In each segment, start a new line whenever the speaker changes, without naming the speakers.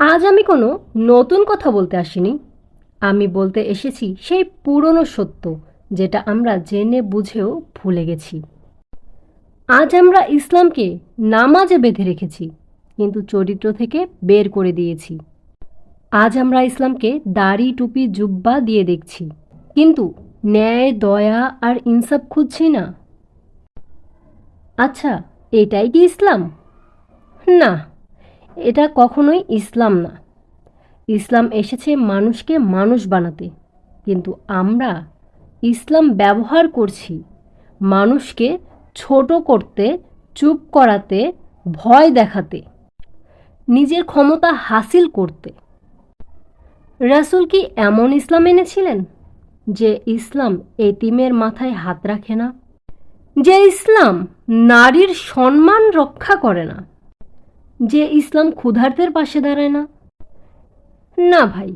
আজ আমি কোনো নতুন কথা বলতে আসিনি। আমি বলতে এসেছি সেই পুরনো সত্য, যেটা আমরা জেনে বুঝেও ভুলে গেছি। আজ আমরা ইসলামকে নামাজে বেঁধে রেখেছি, কিন্তু চরিত্র থেকে বের করে দিয়েছি। আজ আমরা ইসলামকে দাড়ি, টুপি, জুব্বা দিয়ে দেখছি, কিন্তু ন্যায়, দয়া আর ইনসাফ খুঁজছি না। আচ্ছা এটাই কি ইসলাম? না। এটা কখনোই ইসলাম না। ইসলাম এসেছে মানুষকে মানুষ বানাতে। কিন্তু আমরা ইসলাম ব্যবহার করছি মানুষকে ছোট করতে, চুপ করাতে, ভয় দেখাতে, নিজের ক্ষমতা হাসিল করতে। রাসূল কি এমন ইসলাম এনেছিলেন যে ইসলাম এতিমের মাথায় হাত রাখে না? যে ইসলাম নারীর সম্মান রক্ষা করে না? যে ইসলাম ক্ষুধার্তের পাশে দাঁড়ায় না? না ভাই,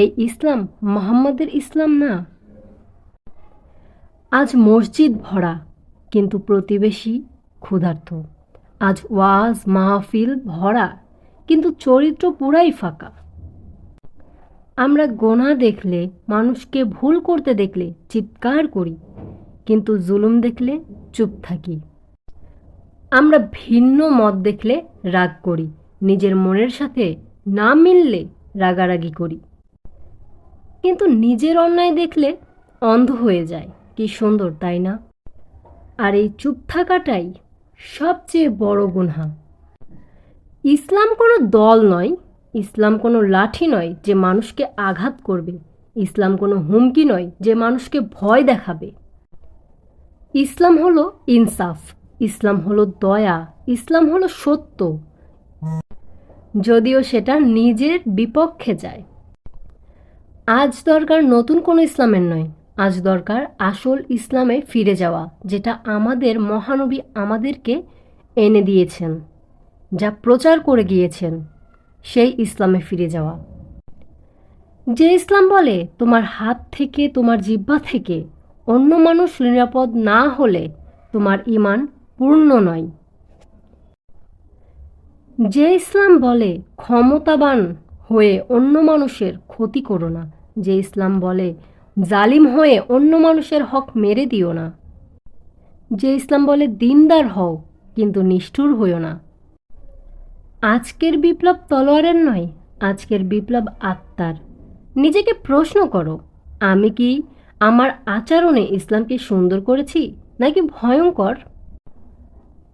এই ইসলাম মোহাম্মদের ইসলাম না। আজ মসজিদ ভরা, কিন্তু প্রতিবেশী ক্ষুধার্ত। আজ ওয়াজ, মাহফিল ভরা, কিন্তু চরিত্র পুরাই ফাঁকা। আমরা গোনা দেখলে, মানুষকে ভুল করতে দেখলে, চিৎকার করি, কিন্তু জুলুম দেখলে চুপ থাকি। আমরা ভিন্ন মত দেখলে রাগ করি, নিজের মনের সাথে না মিললে রাগারাগি করি। কিন্তু নিজের অন্যায় দেখলে অন্ধ হয়ে যায়, কি সুন্দর, তাই না? আর এই চুপ থাকাটাই সবচেয়ে বড় গুনহা। ইসলাম কোনো দল নয়, ইসলাম কোনো লাঠি নয় যে মানুষকে আঘাত করবে। ইসলাম কোনো হুমকি নয় যে মানুষকে ভয় দেখাবে। ইসলাম হলো ইনসাফ। ইসলাম হলো দয়া, ইসলাম হলো সত্য। যদিও সেটা নিজের বিপক্ষে যায়। আজ দরকার নতুন কোনো ইসলামের নয়। আজ দরকার আসল ইসলামে ফিরে যাওয়া, যেটা আমাদের মহানবী আমাদেরকে এনে দিয়েছেন, যা প্রচার করে গিয়েছেন, সেই ইসলামে ফিরে যাওয়া। যে ইসলাম বলে, তোমার হাত থেকে, তোমার জিব্বা থেকে, অন্য মানুষ নিরাপদ না হলে তোমার ইমান পূর্ণ নয়। যে ইসলাম বলে ক্ষমতাবান হয়ে অন্য মানুষের ক্ষতি করো না, যে ইসলাম বলে জালিম হয়ে অন্য মানুষের হক মেরে দিও না। যে ইসলাম বলে দিনদার হও, কিন্তু নিষ্ঠুর হইও না। আজকের বিপ্লব তলোয়ারের নয়, আজকের বিপ্লব আত্মার। নিজেকে প্রশ্ন করো, আমি কি আমার আচরণে ইসলামকে সুন্দর করেছি, নাকি ভয়ঙ্কর?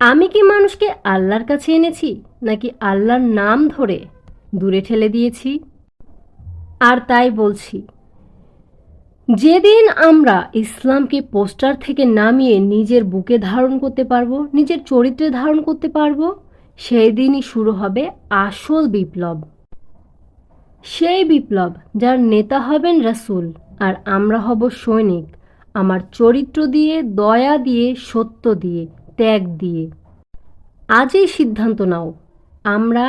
আমি কি মানুষকে আল্লাহর কাছে এনেছি, নাকি আল্লাহর নাম ধরে দূরে ঠেলে দিয়েছি? আর তাই বলছি, যেদিন আমরা ইসলামকে পোস্টার থেকে নামিয়ে নিজের বুকে ধারণ করতে পারব, নিজের চরিত্রে ধারণ করতে পারব সেই দিনই শুরু হবে আসল বিপ্লব। সেই বিপ্লব যার নেতা হবেন রাসূল আর আমরা হব সৈনিক, আমার চরিত্র দিয়ে, দয়া দিয়ে, সত্য দিয়ে। ত্যাগ দিয়ে। আজই সিদ্ধান্ত নাও, আমরা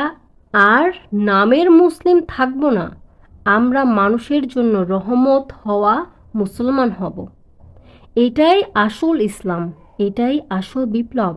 আর নামের মুসলিম থাকব না, আমরা মানুষের জন্য রহমত হওয়া মুসলমান হব। এটাই আসল ইসলাম, এটাই আসল বিপ্লব।